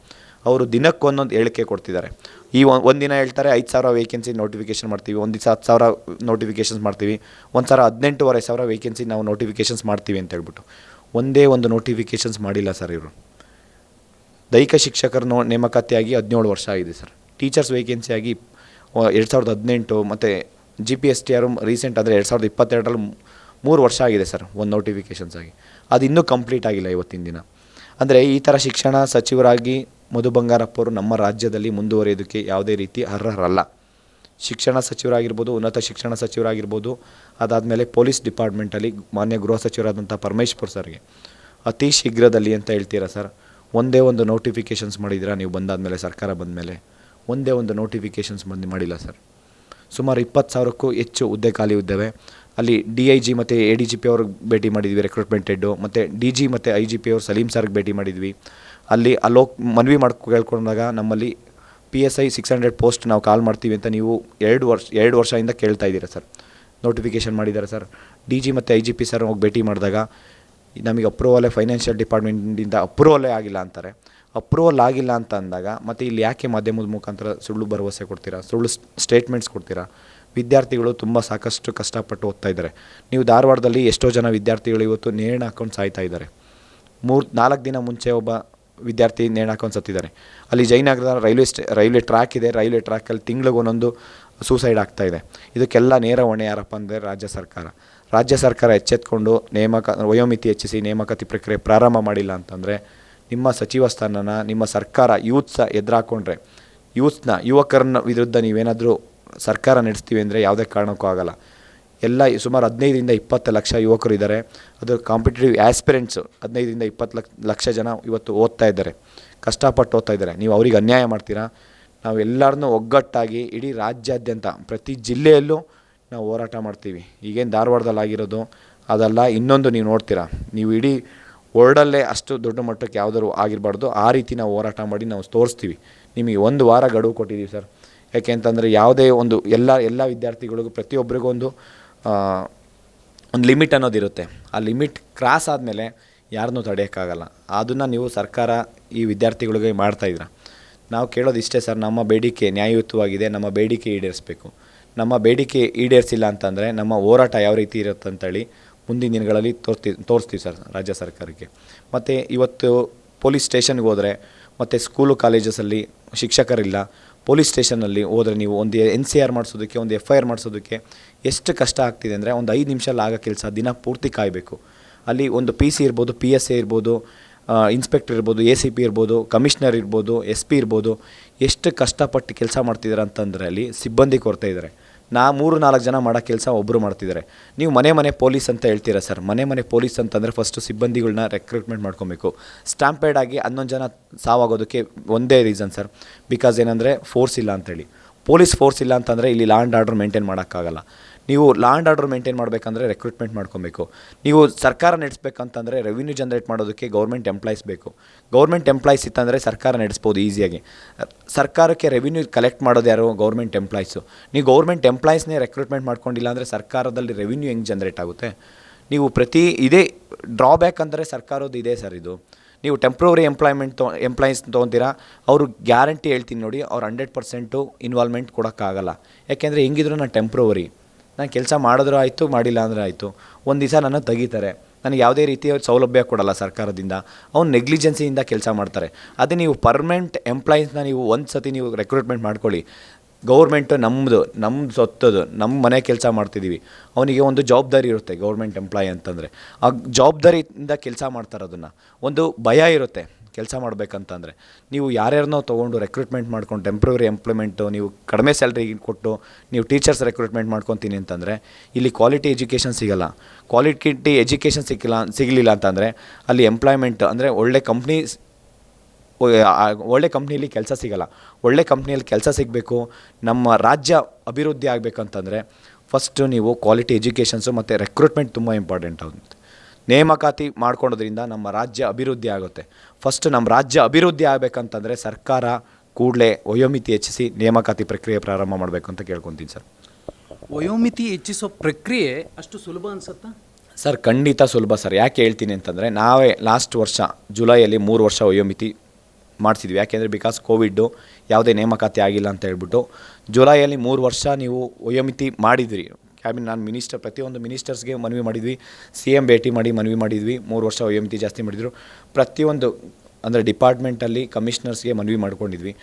ಅವರು ದಿನಕ್ಕೊಂದೊಂದು ಹೇಳಿಕೆ ಕೊಡ್ತಿದ್ದಾರೆ. ಈ ಒಂದು ದಿನ ಹೇಳ್ತಾರೆ, ಐದು ಸಾವಿರ ವೇಕೆನ್ಸಿ ನೋಟಿಫಿಕೇಷನ್ ಮಾಡ್ತೀವಿ. ಒಂದು ದಿವಸ ಹತ್ತು ಸಾವಿರ ನೋಟಿಫಿಕೇಷನ್ಸ್ ಮಾಡ್ತೀವಿ. ಒಂದು ಸಾವಿರ ಹದಿನೆಂಟುವರೆ ಸಾವಿರ ವೇಕೆನ್ಸಿ ನಾವು ನೋಟಿಫಿಕೇಷನ್ಸ್ ಮಾಡ್ತೀವಿ ಅಂತ ಹೇಳ್ಬಿಟ್ಟು. ಒಂದೇ ಒಂದು ನೋಟಿಫಿಕೇಷನ್ಸ್ ಮಾಡಿಲ್ಲ ಸರ್ ಇವರು. ದೈಹಿಕ ಶಿಕ್ಷಕರ ನೇಮಕಾತಿಯಾಗಿ ಹದಿನೇಳು ವರ್ಷ ಆಗಿದೆ ಸರ್. ಟೀಚರ್ಸ್ ವೇಕೆನ್ಸಿ ಆಗಿ ಎರಡು ಸಾವಿರದ ಹದಿನೆಂಟು ಮತ್ತು G P S T R recent ಅಂದರೆ ಎರಡು ಸಾವಿರದ ಇಪ್ಪತ್ತೆರಡರಲ್ಲಿ ಮೂರು ವರ್ಷ ಆಗಿದೆ ಸರ್, ಒಂದು ನೋಟಿಫಿಕೇಷನ್ಸ್ ಆಗಿ. ಅದು ಇನ್ನೂ ಕಂಪ್ಲೀಟ್ ಆಗಿಲ್ಲ ಇವತ್ತಿನ ದಿನ. ಅಂದರೆ ಈ ಥರ ಶಿಕ್ಷಣ ಸಚಿವರಾಗಿ ಮಧು ಬಂಗಾರಪ್ಪರು ನಮ್ಮ ರಾಜ್ಯದಲ್ಲಿ ಮುಂದುವರಿಯೋದಕ್ಕೆ ಯಾವುದೇ ರೀತಿ ಅರ್ಹರಲ್ಲ. ಶಿಕ್ಷಣ ಸಚಿವರಾಗಿರ್ಬೋದು, ಉನ್ನತ ಶಿಕ್ಷಣ ಸಚಿವರಾಗಿರ್ಬೋದು, ಅದಾದಮೇಲೆ ಪೊಲೀಸ್ ಡಿಪಾರ್ಟ್ಮೆಂಟಲ್ಲಿ ಮಾನ್ಯ ಗೃಹ ಸಚಿವರಾದಂಥ ಪರಮೇಶ್ವರ್ ಸರ್ಗೆ. ಅತಿ ಶೀಘ್ರದಲ್ಲಿ ಅಂತ ಹೇಳ್ತೀರಾ ಸರ್? ಒಂದೇ ಒಂದು ನೋಟಿಫಿಕೇಷನ್ಸ್ ಮಾಡಿದ್ದೀರಾ? ನೀವು ಬಂದಾದಮೇಲೆ, ಸರ್ಕಾರ ಬಂದಮೇಲೆ. ಒಂದೇ ಒಂದು ನೋಟಿಫಿಕೇಷನ್ಸ್ ಬಂದು ಮಾಡಿಲ್ಲ ಸರ್. ಸುಮಾರು ಇಪ್ಪತ್ತು ಸಾವಿರಕ್ಕೂ ಹೆಚ್ಚು ಹುದ್ದೆ ಖಾಲಿ ಇದ್ದಾವೆ. ಅಲ್ಲಿ ಡಿ ಐ ಜಿ ಮತ್ತು ಎ ಡಿ ಜಿ ಪಿ ಅವ್ರಿಗೆ ಭೇಟಿ ಮಾಡಿದ್ವಿ ರೆಕ್ರೂಟ್ಮೆಂಟ್ ಹೆಡ್ಡು ಮತ್ತು ಡಿ ಜಿ ಮತ್ತು ಐ ಜಿ ಪಿ ಅವ್ರು ಸಲೀಂ ಸರ್ಗೆ ಭೇಟಿ ಮಾಡಿದ್ವಿ. ಅಲ್ಲಿ ಅಲೋಕ್ ಮನವಿ ಮಾಡ್ಕೊ ಕೇಳ್ಕೊಂಡಾಗ ನಮ್ಮಲ್ಲಿ P S I six hundred post ನಾವು ಕಾಲ್ ಮಾಡ್ತೀವಿ ಅಂತ ನೀವು ಎರಡು ವರ್ಷ, ಎರಡು ವರ್ಷದಿಂದ ಕೇಳ್ತಾ ಇದ್ದೀರಾ ಸರ್. ನೋಟಿಫಿಕೇಷನ್ ಮಾಡಿದ್ದಾರೆ ಸರ್. ಡಿ ಜಿ ಮತ್ತು ಐ ಜಿ ಪಿ ಸರ್ ಹೋಗಿ ಭೇಟಿ ಮಾಡಿದಾಗ ನಮಗೆ ಅಪ್ರೂವಲೇ ಫೈನಾನ್ಷಿಯಲ್ ಡಿಪಾರ್ಟ್ಮೆಂಟಿಂದ ಅಪ್ರೂವಲೇ ಆಗಿಲ್ಲ ಅಂತಾರೆ. ಅಪ್ರೂವಲ್ ಆಗಿಲ್ಲ ಅಂತ ಅಂದಾಗ ಮತ್ತು ಇಲ್ಲಿ ಯಾಕೆ ಮಾಧ್ಯಮದ ಮುಖಾಂತರ ಸುಳ್ಳು ಭರವಸೆ ಕೊಡ್ತೀರಾ? ಸುಳ್ಳು ಸ್ಟೇಟ್ಮೆಂಟ್ಸ್ ಕೊಡ್ತೀರಾ? ವಿದ್ಯಾರ್ಥಿಗಳು ತುಂಬ ಸಾಕಷ್ಟು ಕಷ್ಟಪಟ್ಟು ಓದ್ತಾ ಇದ್ದಾರೆ. ನೀವು ಧಾರವಾಡದಲ್ಲಿ ಎಷ್ಟೋ ಜನ ವಿದ್ಯಾರ್ಥಿಗಳು ಇವತ್ತು ನೇಣ ಹಾಕೊಂಡು ಸಾಯ್ತಾ ಇದ್ದಾರೆ. ಮೂರು, ನಾಲ್ಕು ದಿನ ಮುಂಚೆ ಒಬ್ಬ ವಿದ್ಯಾರ್ಥಿ ನೇಣ ಹಾಕೊಂಡು ಸತ್ತಿದ್ದಾರೆ. ಅಲ್ಲಿ ಜಯನಗರದ ರೈಲ್ವೆ ಸ್ಟೇ, ರೈಲ್ವೆ ಟ್ರ್ಯಾಕ್ ಇದೆ. ರೈಲ್ವೆ ಟ್ರ್ಯಾಕಲ್ಲಿ ತಿಂಗಳಿಗೆ ಒಂದೊಂದು ಸೂಸೈಡ್ ಆಗ್ತಾ ಇದೆ. ಇದಕ್ಕೆಲ್ಲ ನೇರ ಹೊಣೆ ಯಾರಪ್ಪ ಅಂದರೆ ರಾಜ್ಯ ಸರ್ಕಾರ. ರಾಜ್ಯ ಸರ್ಕಾರ ಎಚ್ಚೆತ್ಕೊಂಡು ನೇಮಕ, ವಯೋಮಿತಿ ಹೆಚ್ಚಿಸಿ ನೇಮಕಾತಿ ಪ್ರಕ್ರಿಯೆ ಪ್ರಾರಂಭ ಮಾಡಿಲ್ಲ ಅಂತಂದರೆ ನಿಮ್ಮ ಸಚಿವ ಸ್ಥಾನನ ನಿಮ್ಮ ಸರ್ಕಾರ ಯೂತ್ಸ ಎದುರಾಕೊಂಡ್ರೆ ಯೂತ್ನ ಯುವಕರನ್ನ ವಿರುದ್ಧ ನೀವೇನಾದರೂ ಸರ್ಕಾರ ನಡೆಸ್ತೀವಿ ಅಂದರೆ ಯಾವುದೇ ಕಾರಣಕ್ಕೂ ಆಗಲ್ಲ. ಎಲ್ಲ ಸುಮಾರು ಹದಿನೈದರಿಂದ ಇಪ್ಪತ್ತು ಲಕ್ಷ ಯುವಕರು ಇದ್ದಾರೆ. ಅದು ಕಾಂಪಿಟೇಟಿವ್ ಆ್ಯಸ್ಪಿರೆಂಟ್ಸು ಹದಿನೈದರಿಂದ ಇಪ್ಪತ್ತು ಲಕ್ಷ ಲಕ್ಷ ಜನ ಇವತ್ತು ಓದ್ತಾ ಇದ್ದಾರೆ. ಕಷ್ಟಪಟ್ಟು ಓದ್ತಾ ಇದ್ದಾರೆ. ನೀವು ಅವ್ರಿಗೆ ಅನ್ಯಾಯ ಮಾಡ್ತೀರಾ? ನಾವು ಎಲ್ಲರನ್ನೂ ಒಗ್ಗಟ್ಟಾಗಿ ಇಡೀ ರಾಜ್ಯಾದ್ಯಂತ, ಪ್ರತಿ ಜಿಲ್ಲೆಯಲ್ಲೂ ನಾವು ಹೋರಾಟ ಮಾಡ್ತೀವಿ. ಈಗೇನು ಧಾರವಾಡದಲ್ಲಿ ಆಗಿರೋದು ಅದಲ್ಲ ಇನ್ನೊಂದು ನೀವು ನೋಡ್ತೀರಾ. ನೀವು ಇಡೀ ವರ್ಲ್ಡಲ್ಲೇ ಅಷ್ಟು ದೊಡ್ಡ ಮಟ್ಟಕ್ಕೆ ಯಾವುದಾದ್ರು ಆಗಿರಬಾರ್ದು. ಆ ರೀತಿ ನಾವು ಹೋರಾಟ ಮಾಡಿ ನಾವು ತೋರಿಸ್ತೀವಿ. ನಿಮಗೆ ಒಂದು ವಾರ ಗಡುವು ಕೊಟ್ಟಿದ್ದೀವಿ ಸರ್. ಯಾಕೆ ಅಂತಂದರೆ ಯಾವುದೇ ಒಂದು ಎಲ್ಲ ಎಲ್ಲ ವಿದ್ಯಾರ್ಥಿಗಳಿಗೂ ಪ್ರತಿಯೊಬ್ಬರಿಗೂ ಒಂದು ಒಂದು ಲಿಮಿಟ್ ಅನ್ನೋದಿರುತ್ತೆ ಆ ಲಿಮಿಟ್ ಕ್ರಾಸ್ ಆದಮೇಲೆ ಯಾರನ್ನೂ ತಡೆಯೋಕ್ಕಾಗಲ್ಲ. ಅದನ್ನು ನೀವು ಸರ್ಕಾರ ಈ ವಿದ್ಯಾರ್ಥಿಗಳಿಗೆ ಮಾಡ್ತಾಯಿದ್ರ ನಾವು ಕೇಳೋದು ಇಷ್ಟೇ ಸರ್, ನಮ್ಮ ಬೇಡಿಕೆ ನ್ಯಾಯಯುತವಾಗಿದೆ, ನಮ್ಮ ಬೇಡಿಕೆ ಈಡೇರಿಸಬೇಕು. ನಮ್ಮ ಬೇಡಿಕೆ ಈಡೇರಿಸಿಲ್ಲ ಅಂತಂದರೆ ನಮ್ಮ ಹೋರಾಟ ಯಾವ ರೀತಿ ಇರುತ್ತೆ ಅಂತೇಳಿ ಮುಂದಿನ ದಿನಗಳಲ್ಲಿ ತೋರ್ತಿ, ತೋರಿಸ್ತೀವಿ ಸರ್, ರಾಜ್ಯ ಸರ್ಕಾರಕ್ಕೆ. ಮತ್ತು ಇವತ್ತು ಪೊಲೀಸ್ ಸ್ಟೇಷನ್ಗೆ ಹೋದರೆ, ಮತ್ತು ಸ್ಕೂಲು ಕಾಲೇಜಸಲ್ಲಿ ಶಿಕ್ಷಕರಿಲ್ಲ, ಪೊಲೀಸ್ ಸ್ಟೇಷನಲ್ಲಿ ಹೋದರೆ ನೀವು ಒಂದು ಎನ್ ಸಿ ಆರ್ ಮಾಡಿಸೋದಕ್ಕೆ, ಒಂದು ಎಫ್ ಐ ಆರ್ ಮಾಡಿಸೋದಕ್ಕೆ ಎಷ್ಟು ಕಷ್ಟ ಆಗ್ತಿದೆ ಅಂದರೆ ಒಂದು ಐದು ನಿಮಿಷಲ್ಲಿ ಆಗೋ ಕೆಲಸ ದಿನ ಪೂರ್ತಿ ಕಾಯಬೇಕು. ಅಲ್ಲಿ ಒಂದು ಪಿ ಸಿ ಇರ್ಬೋದು, ಪಿ ಎಸ್ ಎ ಇರ್ಬೋದು ಇನ್ಸ್ಪೆಕ್ಟರ್ ಇರ್ಬೋದು, ಎ ಸಿ ಪಿ ಇರ್ಬೋದು, ಕಮಿಷ್ನರ್ ಇರ್ಬೋದು, ಎಸ್ ಪಿ ಇರ್ಬೋದು, ಎಷ್ಟು ಕಷ್ಟಪಟ್ಟು ಕೆಲಸ ಮಾಡ್ತಿದ್ದಾರೆ ಅಂತಂದರೆ ಅಲ್ಲಿ ಸಿಬ್ಬಂದಿ ಕೊರತೆ ಇದ್ದಾರೆ ನಾ ಮೂರು ನಾಲ್ಕು ಜನ ಮಾಡೋ ಕೆಲಸ ಒಬ್ಬರು ಮಾಡ್ತಿದ್ದಾರೆ. ನೀವು ಮನೆ ಮನೆ ಪೊಲೀಸ್ ಅಂತ ಹೇಳ್ತೀರಾ ಸರ್? ಮನೆ ಮನೆ ಪೊಲೀಸ್ ಅಂತಂದರೆ ಫಸ್ಟು ಸಿಬ್ಬಂದಿಗಳನ್ನ ರೆಕ್ರೂಟ್ಮೆಂಟ್ ಮಾಡ್ಕೊಬೇಕು. ಸ್ಟ್ಯಾಂಪೇಡ್ ಆಗಿ ಹನ್ನೊಂದು ಜನ ಸಾವಾಗೋದಕ್ಕೆ ಒಂದೇ ರೀಸನ್ ಸರ್. ಬಿಕಾಸ್ ಏನಂದರೆ ಫೋರ್ಸ್ ಇಲ್ಲ ಅಂತೇಳಿ ಪೊಲೀಸ್ ಫೋರ್ಸ್ ಇಲ್ಲ ಅಂತಂದರೆ ಇಲ್ಲಿ ಲಾ ಆ್ಯಂಡ್ ಆರ್ಡರ್ ಮೇಂಟೈನ್ ಮಾಡೋಕ್ಕಾಗಲ್ಲ. ನೀವು ಲಾ ಆ್ಯಂಡ್ ಆರ್ಡರ್ ಮೇಂಟೈನ್ ಮಾಡಬೇಕಂದ್ರೆ ರೆಕ್ರೂಟ್ಮೆಂಟ್ ಮಾಡ್ಕೊಬೇಕು. ನೀವು ಸರ್ಕಾರ ನಡೆಸ್ಬೇಕಂತಂದರೆ ರೆವಿನ್ಯೂ ಜನರೇಟ್ ಮಾಡೋದಕ್ಕೆ ಗೌರ್ಮೆಂಟ್ ಎಂಪ್ಲಾಯ್ಸ್ ಬೇಕು. ಗೌರ್ಮೆಂಟ್ ಎಂಪ್ಲಾಯ್ಸ್ ಇತ್ತಂದರೆ ಸರ್ಕಾರ ನಡೆಸ್ಬೋದು ಈಸಿಯಾಗಿ ಸರ್ಕಾರಕ್ಕೆ ರೆವಿನ್ಯೂ ಕಲೆಕ್ಟ್ ಮಾಡೋದು ಯಾರು? ಗೌರ್ಮೆಂಟ್ ಎಂಪ್ಲಾಯ್ಸು ನೀವು ಗೌರ್ಮೆಂಟ್ ಎಂಪ್ಲಾಯ್ಸ್ನೇ ರೆಕ್ರೂಟ್ಮೆಂಟ್ ಮಾಡ್ಕೊಂಡಿಲ್ಲ ಅಂದರೆ ಸರ್ಕಾರದಲ್ಲಿ ರೆವಿನ್ಯೂ ಹೆಂಗೆ ಜನರೇಟ್ ಆಗುತ್ತೆ? ನೀವು ಪ್ರತಿ, ಇದೇ ಡ್ರಾಬ್ಯಾಕ್ ಅಂದರೆ ಸರ್ಕಾರದ್ದು ಇದೆ ಸರ್ ಇದು. ನೀವು ಟೆಂಪ್ರವರಿ ಎಂಪ್ಲಾಯ್ಮೆಂಟ್ ತೊ ಎಂಪ್ಲಾಯೀಸ್ ತೊಗೊತೀರಾ? ಅವರು ಗ್ಯಾರಂಟಿ ಹೇಳ್ತೀನಿ ನೋಡಿ, ಅವ್ರು ಹಂಡ್ರೆಡ್ ಪರ್ಸೆಂಟು ಇನ್ವಾಲ್ವ್ಮೆಂಟ್ ಕೊಡೋಕ್ಕಾಗಲ್ಲ. ಯಾಕೆಂದರೆ ಹೆಂಗಿದ್ರು ನಾನು ಟೆಂಪ್ರವರಿ ನಾನು ಕೆಲಸ ಮಾಡಿದ್ರೂ ಆಯಿತು, ಮಾಡಿಲ್ಲ ಅಂದರೆ ಆಯಿತು. ಒಂದು ದಿವಸ ನನ್ನ ತೆಗಿತಾರೆ. ನನಗೆ ಯಾವುದೇ ರೀತಿಯ ಸೌಲಭ್ಯ ಕೊಡಲ್ಲ ಸರ್ಕಾರದಿಂದ. ಅವ್ನು ನೆಗ್ಲಿಜೆನ್ಸಿಯಿಂದ ಕೆಲಸ ಮಾಡ್ತಾರೆ. ಅದೇ ನೀವು ಪರ್ಮನೆಂಟ್ ಎಂಪ್ಲಾಯೀಸ್ನ ನೀವು ಒಂದು ಸತಿ ನೀವು ರೆಕ್ರೂಟ್ಮೆಂಟ್ ಮಾಡ್ಕೊಳ್ಳಿ. ಗೌರ್ಮೆಂಟು ನಮ್ಮದು ನಮ್ಮ ಸೊತ್ತದು ನಮ್ಮ ಮನೆ ಕೆಲಸ ಮಾಡ್ತಿದ್ದೀವಿ ಅವನಿಗೆ ಒಂದು ಜವಾಬ್ದಾರಿ ಇರುತ್ತೆ ಗೌರ್ಮೆಂಟ್ ಎಂಪ್ಲಾಯಿ ಅಂತಂದರೆ. ಆ ಜವಾಬ್ದಾರಿಯಿಂದ ಕೆಲಸ ಮಾಡ್ತಾರೆ ಅದನ್ನು ಒಂದು ಭಯ ಇರುತ್ತೆ. ಕೆಲಸ ಮಾಡಬೇಕಂತಂದರೆ, ನೀವು ಯಾರ್ಯಾರನ್ನೋ ತೊಗೊಂಡು ರೆಕ್ರೂಟ್ಮೆಂಟ್ ಮಾಡ್ಕೊಂಡು ಟೆಂಪ್ರವರಿ ಎಂಪ್ಲಾಯ್ಮೆಂಟು ನೀವು ಕಡಿಮೆ ಸ್ಯಾಲ್ರಿ ಕೊಟ್ಟು ನೀವು ಟೀಚರ್ಸ್ ರೆಕ್ರೂಟ್ಮೆಂಟ್ ಮಾಡ್ಕೊತೀನಿ ಅಂತಂದರೆ, ಇಲ್ಲಿ ಕ್ವಾಲಿಟಿ ಎಜುಕೇಷನ್ ಸಿಗಲ್ಲ. ಕ್ವಾಲಿಟಿ ಎಜುಕೇಷನ್ ಸಿಕ್ಕಿಲ್ಲ, ಸಿಗಲಿಲ್ಲ ಅಂತಂದರೆ, ಅಲ್ಲಿ ಎಂಪ್ಲಾಯ್ಮೆಂಟ್ ಅಂದರೆ ಒಳ್ಳೆ ಕಂಪ್ನಿ ಒಳ್ಳೆ ಕಂಪ್ನಿಯಲ್ಲಿ ಕೆಲಸ ಸಿಗಲ್ಲ. ಒಳ್ಳೆ ಕಂಪ್ನಿಯಲ್ಲಿ ಕೆಲಸ ಸಿಗಬೇಕು, ನಮ್ಮ ರಾಜ್ಯ ಅಭಿವೃದ್ಧಿ ಆಗಬೇಕಂತಂದರೆ ಫಸ್ಟು ನೀವು ಕ್ವಾಲಿಟಿ ಎಜುಕೇಷನ್ಸು ಮತ್ತು ರೆಕ್ರೂಟ್ಮೆಂಟ್ ತುಂಬ ಇಂಪಾರ್ಟೆಂಟ್ ಆಗುತ್ತೆ ನೇಮಕಾತಿ ಮಾಡ್ಕೊಳೋದ್ರಿಂದ ನಮ್ಮ ರಾಜ್ಯ ಅಭಿವೃದ್ಧಿ ಆಗುತ್ತೆ. ಫಸ್ಟ್ ನಮ್ಮ ರಾಜ್ಯ ಅಭಿವೃದ್ಧಿ ಆಗಬೇಕಂತಂದರೆ ಸರ್ಕಾರ ಕೂಡಲೇ ವಯೋಮಿತಿ ಹೆಚ್ಚಿಸಿ ನೇಮಕಾತಿ ಪ್ರಕ್ರಿಯೆ ಪ್ರಾರಂಭ ಮಾಡಬೇಕು ಅಂತ ಕೇಳ್ಕೊತೀನಿ ಸರ್. ವಯೋಮಿತಿ ಹೆಚ್ಚಿಸೋ ಪ್ರಕ್ರಿಯೆ ಅಷ್ಟು ಸುಲಭ ಅನ್ಸುತ್ತಾ? ಸರ್ ಖಂಡಿತ ಸುಲಭ ಸರ್. ಯಾಕೆ ಹೇಳ್ತೀನಿ ಅಂತಂದರೆ ನಾವೇ ಲಾಸ್ಟ್ ವರ್ಷ ಜುಲೈಯಲ್ಲಿ ಮೂರು ವರ್ಷ ವಯೋಮಿತಿ ಮಾಡಿಸಿದ್ವಿ. ಯಾಕೆಂದರೆ ಬಿಕಾಸ್ ಕೋವಿಡ್ಡು ಯಾವುದೇ ನೇಮಕಾತಿ ಆಗಿಲ್ಲ ಅಂತ ಹೇಳ್ಬಿಟ್ಟು ಜುಲೈಯಲ್ಲಿ ಮೂರು ವರ್ಷ ನೀವು ವಯೋಮಿತಿ ಮಾಡಿದ್ರಿ. ಕ್ಯಾಬಿನ್ ನಾನು ಮಿನಿಸ್ಟರ್ ಪ್ರತಿಯೊಂದು ಮಿನಿಸ್ಟರ್ಸ್ಗೆ ಮನವಿ ಮಾಡಿದ್ವಿ. ಸಿ ಎಂ ಭೇಟಿ ಮಾಡಿ ಮನವಿ ಮಾಡಿದ್ವಿ. ಮೂರು ವರ್ಷ ವಯೋಮಿತಿ ಜಾಸ್ತಿ ಮಾಡಿದರು. ಪ್ರತಿಯೊಂದು, ಅಂದರೆ ಡಿಪಾರ್ಟ್ಮೆಂಟಲ್ಲಿ ಕಮಿಷನರ್ಸ್ಗೆ ಮನವಿ ಮಾಡ್ಕೊಂಡಿದ್ವಿ.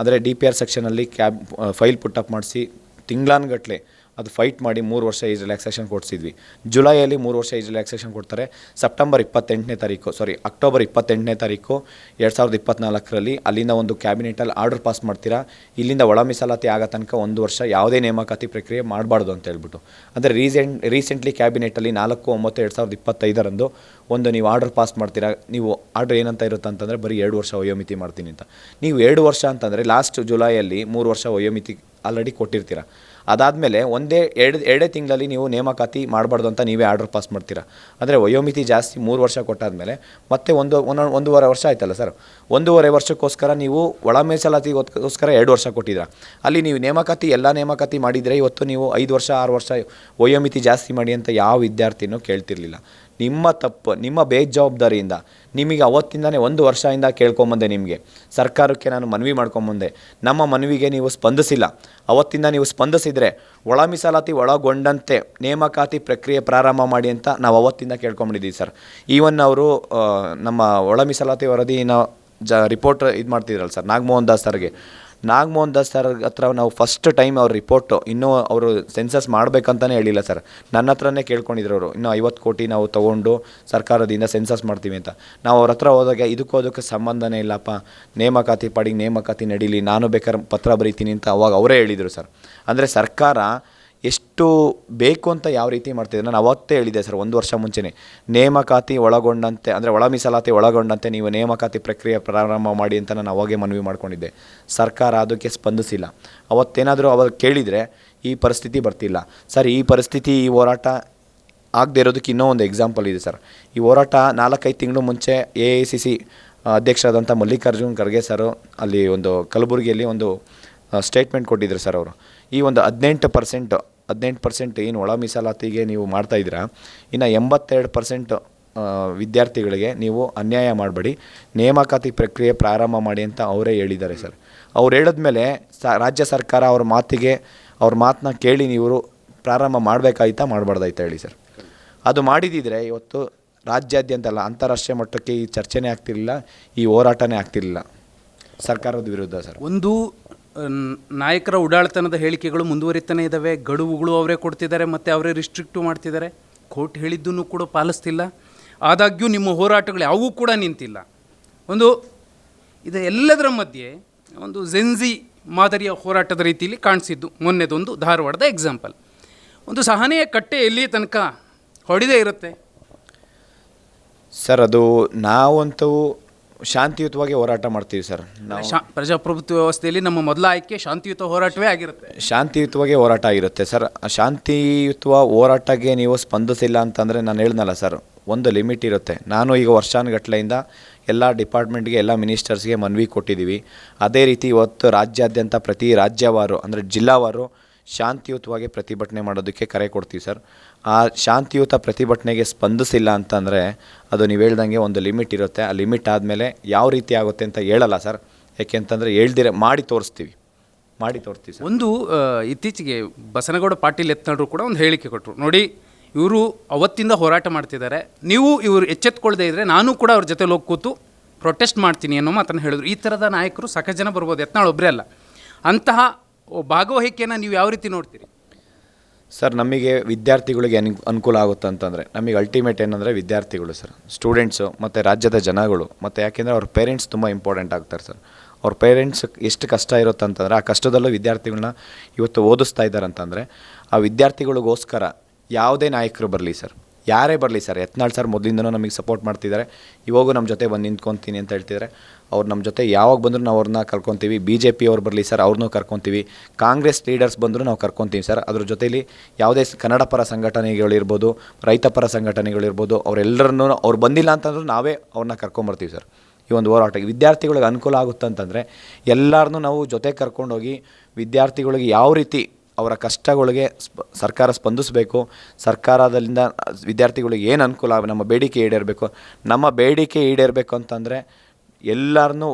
ಅಂದರೆ ಡಿ ಪಿ ಆರ್ ಸೆಕ್ಷನಲ್ಲಿ ಕ್ಯಾಬ್ ಫೈಲ್ ಪುಟ್ಟಪ್ ಮಾಡಿಸಿ, ತಿಂಗ್ಳಾನ್ಗಟ್ಲೆ ಅದು ಫೈಟ್ ಮಾಡಿ ಮೂರು ವರ್ಷ ಏಜ್ ರಿಲ್ಯಾಕ್ಸೇಷನ್ ಕೊಡಿಸಿದ್ವಿ. ಜುಲೈಯಲ್ಲಿ ಮೂರು ವರ್ಷ ಏಜ್ ರಿಲ್ಯಾಕ್ಸೇಷನ್ ಕೊಡ್ತಾರೆ. ಸೆಪ್ಟೆಂಬರ್ ಇಪ್ಪತ್ತೆಂಟನೇ ತಾರೀಕು ಸಾರಿ ಅಕ್ಟೋಬರ್ ಇಪ್ಪತ್ತೆಂಟನೇ ತಾರೀಕು, ಎರಡು ಸಾವಿರದ ಇಪ್ಪತ್ನಾಲ್ಕರಲ್ಲಿ ಅಲ್ಲಿಂದ ಒಂದು ಕ್ಯಾಬಿನೆಟಲ್ಲಿ ಆರ್ಡರ್ ಪಾಸ್ ಮಾಡ್ತೀರಾ? ಇಲ್ಲಿಂದ ಒಳ ಮೀಸಲಾತಿ ಆಗೋ ತನಕ ಒಂದು ವರ್ಷ ಯಾವುದೇ ನೇಮಕಾತಿ ಪ್ರಕ್ರಿಯೆ ಮಾಡಬಾರ್ದು ಅಂತ ಹೇಳ್ಬಿಟ್ಟು. ಅಂದರೆ ರೀಸೆಂಟ್ ರೀಸೆಂಟ್ಲಿ ಕ್ಯಾಬಿನೆಟಲ್ಲಿ ನಾಲ್ಕು, ಒಂಬತ್ತು, ಎರಡು ಸಾವಿರದ ಇಪ್ಪತ್ತೈದರಂದು ಒಂದು ನೀವು ಆರ್ಡರ್ ಪಾಸ್ ಮಾಡ್ತೀರಾ? ನೀವು ಆರ್ಡರ್ ಏನಂತ ಇರುತ್ತೆ ಅಂತಂದರೆ ಬರೀ ಎರಡು ವರ್ಷ ವಯೋಮಿತಿ ಮಾಡ್ತೀನಿ ಅಂತ. ನೀವು ಎರಡು ವರ್ಷ ಅಂತಂದರೆ ಲಾಸ್ಟ್ ಜುಲೈಯಲ್ಲಿ ಮೂರು ವರ್ಷ ವಯೋಮಿತಿ ಆಲ್ರೆಡಿ ಕೊಟ್ಟಿರ್ತೀರ. ಅದಾದಮೇಲೆ ಒಂದೇ ಎರಡು, ಎರಡೇ ತಿಂಗಳಲ್ಲಿ ನೀವು ನೇಮಕಾತಿ ಮಾಡಬಾರ್ದು ಅಂತ ನೀವೇ ಆರ್ಡರ್ ಪಾಸ್ ಮಾಡ್ತೀರಾ. ಅಂದರೆ ವಯೋಮಿತಿ ಜಾಸ್ತಿ ಮೂರು ವರ್ಷ ಕೊಟ್ಟಾದಮೇಲೆ ಮತ್ತೆ ಒಂದು ಒಂದೊಂದು ಒಂದೂವರೆ ವರ್ಷ ಆಯ್ತಲ್ಲ ಸರ್? ಒಂದೂವರೆ ವರ್ಷಕ್ಕೋಸ್ಕರ ನೀವು ಒಳ ಮೀಸಲಾತಿಗೋಸ್ಕರ ಎರಡು ವರ್ಷ ಕೊಟ್ಟಿದ್ದೀರ. ಅಲ್ಲಿ ನೀವು ನೇಮಕಾತಿ, ಎಲ್ಲ ನೇಮಕಾತಿ ಮಾಡಿದರೆ ಇವತ್ತು ನೀವು ಐದು ವರ್ಷ, ಆರು ವರ್ಷ ವಯೋಮಿತಿ ಜಾಸ್ತಿ ಮಾಡಿ ಅಂತ ಯಾವ ವಿದ್ಯಾರ್ಥಿನೂ ಕೇಳ್ತಿರ್ಲಿಲ್ಲ. ನಿಮ್ಮ ತಪ್ಪು, ನಿಮ್ಮ ಬೇಜವಾಬ್ದಾರಿಯಿಂದ, ನಿಮಗೆ ಅವತ್ತಿಂದನೇ ಒಂದು ವರ್ಷದಿಂದ ಕೇಳ್ಕೊಂಬಂದೆ ನಿಮಗೆ. ಸರ್ಕಾರಕ್ಕೆ ನಾನು ಮನವಿ ಮಾಡ್ಕೊಂಬಂದೆ. ನಮ್ಮ ಮನವಿಗೆ ನೀವು ಸ್ಪಂದಿಸಿಲ್ಲ. ಅವತ್ತಿಂದ ನೀವು ಸ್ಪಂದಿಸಿದರೆ ಒಳ ಮೀಸಲಾತಿ ಒಳಗೊಂಡಂತೆ ನೇಮಕಾತಿ ಪ್ರಕ್ರಿಯೆ ಪ್ರಾರಂಭ ಮಾಡಿ ಅಂತ ನಾವು ಅವತ್ತಿಂದ ಕೇಳ್ಕೊಂಬಿಟ್ಟಿದ್ದೀವಿ ಸರ್. ಈವನ್ ಅವರು ನಮ್ಮ ಒಳ ಮೀಸಲಾತಿ ವರದಿನ ಜ, ರಿಪೋರ್ಟ್ ಇದು ಮಾಡ್ತಿದ್ರಲ್ಲ ಸರ್, ನಾಗಮೋಹನ್ ದಾಸ್ ಸರ್ಗೆ. ನಾಗಮೋಹನ್ ದಾಸ್ ಸರ್ ಹತ್ರ ನಾವು ಫಸ್ಟ್ ಟೈಮ್ ಅವ್ರ ರಿಪೋರ್ಟು ಇನ್ನೂ ಅವರು ಸೆನ್ಸಸ್ ಮಾಡಬೇಕಂತಲೇ ಹೇಳಿಲ್ಲ ಸರ್. ನನ್ನ ಹತ್ರನೇ ಕೇಳ್ಕೊಂಡಿದ್ರು ಅವರು. ಇನ್ನೂ ಐವತ್ತು ಕೋಟಿ ನಾವು ತೊಗೊಂಡು ಸರ್ಕಾರದಿಂದ ಸೆನ್ಸಸ್ ಮಾಡ್ತೀವಿ ಅಂತ. ನಾವು ಅವ್ರ ಹತ್ರ ಹೋದಾಗ ಇದಕ್ಕೂ ಅದಕ್ಕೆ ಸಂಬಂಧನೇ ಇಲ್ಲಪ್ಪ. ನೇಮಕಾತಿ ಪಾಡಿಗೆ ನೇಮಕಾತಿ ನಡೀಲಿ. ನಾನು ಬೇಕಾದ್ರೆ ಪತ್ರ ಬರೀತೀನಿ ಅಂತ ಅವಾಗ ಅವರೇ ಹೇಳಿದರು ಸರ್. ಅಂದರೆ ಸರ್ಕಾರ ಎಷ್ಟು ಬೇಕು ಅಂತ ಯಾವ ರೀತಿ ಮಾಡ್ತಿದ್ದೆ? ನಾನು ಅವತ್ತೇ ಹೇಳಿದೆ ಸರ್, ಒಂದು ವರ್ಷ ಮುಂಚೆನೇ. ನೇಮಕಾತಿ ಒಳಗೊಂಡಂತೆ, ಅಂದರೆ ಒಳ ಮೀಸಲಾತಿ ಒಳಗೊಂಡಂತೆ ನೀವು ನೇಮಕಾತಿ ಪ್ರಕ್ರಿಯೆ ಪ್ರಾರಂಭ ಮಾಡಿ ಅಂತ ನಾನು ಅವಾಗೇ ಮನವಿ ಮಾಡ್ಕೊಂಡಿದ್ದೆ. ಸರ್ಕಾರ ಅದಕ್ಕೆ ಸ್ಪಂದಿಸಿಲ್ಲ. ಅವತ್ತೇನಾದರೂ ಅವಾಗ ಕೇಳಿದರೆ ಈ ಪರಿಸ್ಥಿತಿ ಬರ್ತಿಲ್ಲ. ಸರ್, ಈ ಪರಿಸ್ಥಿತಿ, ಈ ಹೋರಾಟ ಆಗದೆ ಇರೋದಕ್ಕೆ ಇನ್ನೂ ಒಂದು ಎಕ್ಸಾಂಪಲ್ ಇದೆ ಸರ್. ಈ ಹೋರಾಟ ನಾಲ್ಕೈದು ತಿಂಗಳು ಮುಂಚೆ ಎ ಐ ಸಿ ಸಿ ಅಧ್ಯಕ್ಷರಾದಂಥ ಮಲ್ಲಿಕಾರ್ಜುನ್ ಖರ್ಗೆ ಸರು ಅಲ್ಲಿ ಒಂದು ಕಲಬುರಗಿಯಲ್ಲಿ ಒಂದು ಸ್ಟೇಟ್ಮೆಂಟ್ ಕೊಟ್ಟಿದ್ದರು ಸರ್ ಅವರು. ಈ ಒಂದು ಹದಿನೆಂಟು ಪರ್ಸೆಂಟ್ ಹದಿನೆಂಟು ಪರ್ಸೆಂಟ್ ಏನು ಒಳ ಮೀಸಲಾತಿಗೆ ನೀವು ಮಾಡ್ತಾ ಇದ್ದೀರಾ, ಇನ್ನು ಎಂಬತ್ತೆರಡು ಪರ್ಸೆಂಟ್ ವಿದ್ಯಾರ್ಥಿಗಳಿಗೆ ನೀವು ಅನ್ಯಾಯ ಮಾಡಬೇಡಿ. ನೇಮಕಾತಿ ಪ್ರಕ್ರಿಯೆ ಪ್ರಾರಂಭ ಮಾಡಿ ಅಂತ ಅವರೇ ಹೇಳಿದ್ದಾರೆ ಸರ್. ಅವ್ರು ಹೇಳಿದ್ಮೇಲೆ ಸ, ರಾಜ್ಯ ಸರ್ಕಾರ ಅವ್ರ ಮಾತಿಗೆ, ಅವ್ರ ಮಾತನ್ನ ಕೇಳಿ ನೀವು ಪ್ರಾರಂಭ ಮಾಡಬೇಕಾಯ್ತಾ ಮಾಡಬಾರ್ದಾಯ್ತಾ ಹೇಳಿ ಸರ್. ಅದು ಮಾಡಿದಿದ್ರೆ ಇವತ್ತು ರಾಜ್ಯಾದ್ಯಂತ ಅಲ್ಲ, ಅಂತಾರಾಷ್ಟ್ರೀಯ ಮಟ್ಟಕ್ಕೆ ಈ ಚರ್ಚೆನೇ ಆಗ್ತಿರಲಿಲ್ಲ, ಈ ಹೋರಾಟನೇ ಆಗ್ತಿರಲಿಲ್ಲ. ಸರ್ಕಾರದ ವಿರುದ್ಧ ಸರ್. ಒಂದು ನಾಯಕರ ಉಡಾಳ್ತನದ ಹೇಳಿಕೆಗಳು ಮುಂದುವರಿತಾನೆ ಇದ್ದಾವೆ ಗಡುವುಗಳು ಅವರೇ ಕೊಡ್ತಿದ್ದಾರೆ ಮತ್ತು ಅವರೇ ರಿಸ್ಟ್ರಿಕ್ಟು ಮಾಡ್ತಿದ್ದಾರೆ. ಕೋರ್ಟ್ ಹೇಳಿದ್ದನ್ನು ಕೂಡ ಪಾಲಿಸ್ತಿಲ್ಲ. ಆದಾಗ್ಯೂ ನಿಮ್ಮ ಹೋರಾಟಗಳು ಯಾವೂ ಕೂಡ ನಿಂತಿಲ್ಲ. ಒಂದು ಇದು ಎಲ್ಲದರ ಮಧ್ಯೆ ಒಂದು ಜೆನ್ಜಿ ಮಾದರಿಯ ಹೋರಾಟದ ರೀತಿಯಲ್ಲಿ ಕಾಣಿಸಿದ್ದು. ಮೊನ್ನೆದೊಂದು ಧಾರವಾಡದ ಎಕ್ಸಾಂಪಲ್ ಒಂದು ಸಹನೆಯ ಕಟ್ಟೆ ಎಲ್ಲಿ ತನಕ ಹೊಡೆದೇ ಇರುತ್ತೆ? ಸರ್, ಅದು ನಾವಂತೂ ಶಾಂತಿಯುತವಾಗಿ ಹೋರಾಟ ಮಾಡ್ತೀವಿ ಸರ್. ನಾವು ಶಾ ಪ್ರಜಾಪ್ರಭುತ್ವ ವ್ಯವಸ್ಥೆಯಲ್ಲಿ ನಮ್ಮ ಮೊದಲ ಆಯ್ಕೆ ಶಾಂತಿಯುತ ಹೋರಾಟವೇ ಆಗಿರುತ್ತೆ. ಶಾಂತಿಯುತವಾಗಿ ಹೋರಾಟ ಆಗಿರುತ್ತೆ ಸರ್. ಆ ಶಾಂತಿಯುತ ಹೋರಾಟಕ್ಕೆ ನೀವು ಸ್ಪಂದಿಸಿಲ್ಲ ಅಂತಂದರೆ ನಾನು ಹೇಳ್ದಲ್ಲ ಸರ್ ಒಂದು ಲಿಮಿಟ್ ಇರುತ್ತೆ. ನಾನು ಈಗ ವರ್ಷಾನುಗಟ್ಲೆಯಿಂದ ಎಲ್ಲ ಡಿಪಾರ್ಟ್ಮೆಂಟ್ಗೆ ಎಲ್ಲ ಮಿನಿಸ್ಟರ್ಸ್ಗೆ ಮನವಿ ಕೊಟ್ಟಿದ್ದೀವಿ. ಅದೇ ರೀತಿ ಇವತ್ತು ರಾಜ್ಯಾದ್ಯಂತ ಪ್ರತಿ ರಾಜ್ಯವಾರು ಅಂದರೆ ಜಿಲ್ಲಾವಾರು ಶಾಂತಿಯುತವಾಗಿ ಪ್ರತಿಭಟನೆ ಮಾಡೋದಕ್ಕೆ ಕರೆ ಕೊಡ್ತೀವಿ ಸರ್. ಆ ಶಾಂತಿಯುತ ಪ್ರತಿಭಟನೆಗೆ ಸ್ಪಂದಿಸಿಲ್ಲ ಅಂತಂದರೆ ಅದು ನೀವು ಹೇಳ್ದಂಗೆ ಒಂದು ಲಿಮಿಟ್ ಇರುತ್ತೆ. ಆ ಲಿಮಿಟ್ ಆದಮೇಲೆ ಯಾವ ರೀತಿ ಆಗುತ್ತೆ ಅಂತ ಹೇಳಲ್ಲ ಸರ್. ಯಾಕೆಂತಂದರೆ ಹೇಳ್ದಿರ ಮಾಡಿ ತೋರಿಸ್ತೀವಿ. ಮಾಡಿ ತೋರಿಸ್ತೀವಿ ಒಂದು ಇತ್ತೀಚೆಗೆ ಬಸನಗೌಡ ಪಾಟೀಲ್ ಯತ್ನಾಳರು ಕೂಡ ಒಂದು ಹೇಳಿಕೆ ಕೊಟ್ಟರು ನೋಡಿ, ಇವರು ಅವತ್ತಿಂದ ಹೋರಾಟ ಮಾಡ್ತಿದ್ದಾರೆ. ನೀವು ಇವರು ಎಚ್ಚೆತ್ಕೊಳ್ಳದೆ ಇದ್ದರೆ ನಾನು ಕೂಡ ಅವ್ರ ಜೊತೆ ಹೋಗಿ ಕೂತು ಪ್ರೊಟೆಸ್ಟ್ ಮಾಡ್ತೀನಿ ಅನ್ನೋ ಮಾತನ್ನು ಹೇಳಿದ್ರು. ಈ ಥರದ ನಾಯಕರು ಸಾಕಷ್ಟು ಜನ ಬರ್ಬೋದು. ಯತ್ನಾಳ್ ಒಬ್ಬರೇ ಅಲ್ಲ. ಅಂತಹ ಭಾಗವಹಿಕೆಯನ್ನು ನೀವು ಯಾವ ರೀತಿ ನೋಡ್ತೀರಿ? ಸರ್, ನಮಗೆ ವಿದ್ಯಾರ್ಥಿಗಳಿಗೆ ಅನ್, ಅನುಕೂಲ ಆಗುತ್ತೆ ಅಂತಂದರೆ, ನಮಗೆ ಅಲ್ಟಿಮೇಟ್ ಏನಂದರೆ ವಿದ್ಯಾರ್ಥಿಗಳು ಸರ್. ಸ್ಟೂಡೆಂಟ್ಸು ಮತ್ತು ರಾಜ್ಯದ ಜನಗಳು, ಮತ್ತು ಯಾಕೆಂದರೆ ಅವ್ರ ಪೇರೆಂಟ್ಸ್ ತುಂಬ ಇಂಪಾರ್ಟೆಂಟ್ ಆಗ್ತಾರೆ ಸರ್. ಅವ್ರ ಪೇರೆಂಟ್ಸ್ ಎಷ್ಟು ಕಷ್ಟ ಇರುತ್ತೆ ಅಂತಂದರೆ, ಆ ಕಷ್ಟದಲ್ಲೂ ವಿದ್ಯಾರ್ಥಿಗಳನ್ನ ಇವತ್ತು ಓದಿಸ್ತಾ ಇದ್ದಾರೆ ಅಂತಂದರೆ, ಆ ವಿದ್ಯಾರ್ಥಿಗಳಿಗೋಸ್ಕರ ಯಾವುದೇ ನಾಯಕರು ಬರಲಿ ಸರ್. ಯಾರೇ ಬರಲಿ ಸರ್, ಯತ್ನಾಳ್ ಸರ್ ಮೊದಲಿಂದನೂ ನಮಗೆ ಸಪೋರ್ಟ್ ಮಾಡ್ತಿದ್ದಾರೆ. ಇವಾಗೂ ನಮ್ಮ ಜೊತೆ ಬಂದು ನಿಂತ್ಕೊತೀನಿ ಅಂತ ಹೇಳ್ತಿದ್ದಾರೆ. ಅವ್ರು ನಮ್ಮ ಜೊತೆ ಯಾವಾಗ ಬಂದರೂ ನಾವು ಅವ್ರನ್ನ ಕರ್ಕೊತೀವಿ. ಬಿ ಜೆ ಪಿ ಅವ್ರು ಬರಲಿ ಸರ್ ಅವ್ರನ್ನೂ ಕರ್ಕೊತೀವಿ. ಕಾಂಗ್ರೆಸ್ ಲೀಡರ್ಸ್ ಬಂದರೂ ನಾವು ಕರ್ಕೊತೀವಿ ಸರ್. ಅದ್ರ ಜೊತೆಲಿ ಯಾವುದೇ ಕನ್ನಡ ಪರ ಸಂಘಟನೆಗಳಿರ್ಬೋದು, ರೈತ ಪರ ಸಂಘಟನೆಗಳಿರ್ಬೋದು, ಅವರೆಲ್ಲರನ್ನೂ ಅವ್ರು ಬಂದಿಲ್ಲ ಅಂತಂದ್ರೂ ನಾವೇ ಅವ್ರನ್ನ ಕರ್ಕೊಂಬರ್ತೀವಿ ಸರ್. ಈ ಒಂದು ಹೋರಾಟಕ್ಕೆ ವಿದ್ಯಾರ್ಥಿಗಳಿಗೆ ಅನುಕೂಲ ಆಗುತ್ತೆ ಅಂತಂದರೆ ಎಲ್ಲರನ್ನೂ ನಾವು ಜೊತೆ ಕರ್ಕೊಂಡೋಗಿ ವಿದ್ಯಾರ್ಥಿಗಳಿಗೆ ಯಾವ ರೀತಿ ಅವರ ಕಷ್ಟಗಳಿಗೆ ಸರ್ಕಾರ ಸ್ಪಂದಿಸಬೇಕು. ಸರ್ಕಾರದಲ್ಲಿಂದ ವಿದ್ಯಾರ್ಥಿಗಳಿಗೆ ಏನು ಅನುಕೂಲ ನಮ್ಮ ಬೇಡಿಕೆ ಈಡೇರಬೇಕು. ನಮ್ಮ ಬೇಡಿಕೆ ಈಡೇರಬೇಕು ಅಂತಂದರೆ ಎಲ್ಲರನ್ನೂ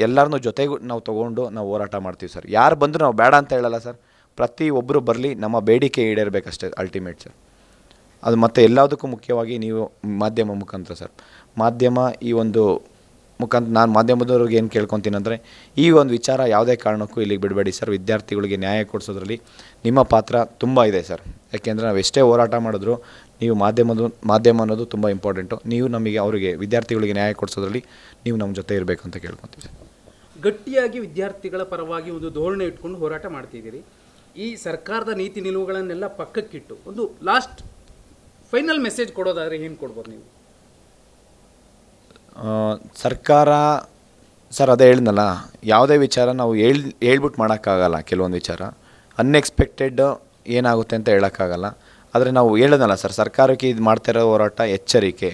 ಎಲ್ಲರನ್ನೂ ಜೊತೆಗೂ, ನಾವು ತೊಗೊಂಡು ನಾವು ಹೋರಾಟ ಮಾಡ್ತೀವಿ ಸರ್. ಯಾರು ಬಂದರೂ ನಾವು ಬೇಡ ಅಂತ ಹೇಳಲ್ಲ ಸರ್. ಪ್ರತಿ ಒಬ್ಬರು ಬರಲಿ ನಮ್ಮ ಬೇಡಿಕೆ ಈಡೇರಬೇಕಷ್ಟೇ ಅಲ್ಟಿಮೇಟ್ ಸರ್. ಅದು ಮತ್ತು ಎಲ್ಲದಕ್ಕೂ ಮುಖ್ಯವಾಗಿ ನೀವು ಮಾಧ್ಯಮ ಮುಖಾಂತರ ಸರ್. ಮಾಧ್ಯಮ ಈ ಒಂದು ಮುಖಾಂತರ ನಾನು ಮಾಧ್ಯಮದವ್ರಿಗೆ ಏನು ಕೇಳ್ಕೊತೀನಿ ಅಂದರೆ, ಈ ಒಂದು ವಿಚಾರ ಯಾವುದೇ ಕಾರಣಕ್ಕೂ ಇಲ್ಲಿಗೆ ಬಿಡಬೇಡಿ ಸರ್. ವಿದ್ಯಾರ್ಥಿಗಳಿಗೆ ನ್ಯಾಯ ಕೊಡಿಸೋದ್ರಲ್ಲಿ ನಿಮ್ಮ ಪಾತ್ರ ತುಂಬ ಇದೆ ಸರ್. ಯಾಕೆಂದರೆ ನಾವು ಎಷ್ಟೇ ಹೋರಾಟ ಮಾಡಿದ್ರು ನೀವು ಮಾಧ್ಯಮದ, ಮಾಧ್ಯಮ ಅನ್ನೋದು ತುಂಬ ಇಂಪಾರ್ಟೆಂಟು ನೀವು ನಮಗೆ ಅವರಿಗೆ, ವಿದ್ಯಾರ್ಥಿಗಳಿಗೆ ನ್ಯಾಯ ಕೊಡಿಸೋದ್ರಲ್ಲಿ ನೀವು ನಮ್ಮ ಜೊತೆ ಇರಬೇಕು ಅಂತ ಕೇಳ್ಕೊತೀವಿ ಸರ್. ಗಟ್ಟಿಯಾಗಿ ವಿದ್ಯಾರ್ಥಿಗಳ ಪರವಾಗಿ ಒಂದು ಧೋರಣೆ ಇಟ್ಕೊಂಡು ಹೋರಾಟ ಮಾಡ್ತಿದ್ದೀರಿ. ಈ ಸರ್ಕಾರದ ನೀತಿ ನಿಲುವುಗಳನ್ನೆಲ್ಲ ಪಕ್ಕಕ್ಕಿಟ್ಟು ಒಂದು ಲಾಸ್ಟ್ ಫೈನಲ್ ಮೆಸೇಜ್ ಕೊಡೋದಾದರೆ ಏನು ಕೊಡ್ಬೋದು ನೀವು? ಸರ್ಕಾರ ಸರ್ ಅದೇ ಹೇಳಿದ್ನಲ್ಲ ಯಾವುದೇ ವಿಚಾರ ನಾವು ಹೇಳಿ ಹೇಳ್ಬಿಟ್ಟು ಮಾಡೋಕ್ಕಾಗಲ್ಲ ಕೆಲವೊಂದು ವಿಚಾರ. ಅನ್ಎಕ್ಸ್ಪೆಕ್ಟೆಡ್ ಏನಾಗುತ್ತೆ ಅಂತ ಹೇಳೋಕ್ಕಾಗಲ್ಲ. ಆದರೆ ನಾವು ಹೇಳೋದಲ್ಲ ಸರ್ ಸರ್ಕಾರಕ್ಕೆ ಇದು ಮಾಡ್ತಾ ಇರೋ ಹೋರಾಟ ಎಚ್ಚರಿಕೆ.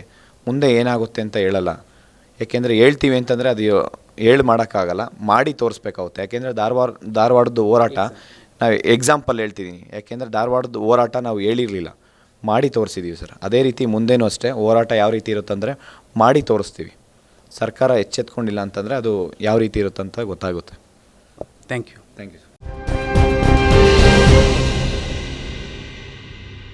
ಮುಂದೆ ಏನಾಗುತ್ತೆ ಅಂತ ಹೇಳಲ್ಲ. ಯಾಕೆಂದರೆ ಹೇಳ್ತೀವಿ ಅಂತಂದರೆ ಅದು ಹೇಳಿ ಮಾಡೋಕ್ಕಾಗಲ್ಲ ಮಾಡಿ ತೋರಿಸ್ಬೇಕಾಗುತ್ತೆ. ಯಾಕೆಂದರೆ ಧಾರವಾಡ ಧಾರವಾಡದ ಹೋರಾಟ ನಾವು ಎಕ್ಸಾಂಪಲ್ ಹೇಳ್ತಿದ್ದೀನಿ ಯಾಕೆಂದರೆ ಧಾರವಾಡದ ಹೋರಾಟ ನಾವು ಹೇಳಿರಲಿಲ್ಲ. ಮಾಡಿ ತೋರಿಸಿದ್ದೀವಿ ಸರ್. ಅದೇ ರೀತಿ ಮುಂದೇನೂ ಅಷ್ಟೇ ಹೋರಾಟ ಯಾವ ರೀತಿ ಇರುತ್ತಂದರೆ ಮಾಡಿ ತೋರಿಸ್ತೀವಿ. ಸರ್ಕಾರ ಎಚ್ಚೆತ್ಕೊಂಡಿಲ್ಲ ಅಂತಂದರೆ ಅದು ಯಾವ ರೀತಿ ಇರುತ್ತಂತ ಗೊತ್ತಾಗುತ್ತೆ. Thank you thank you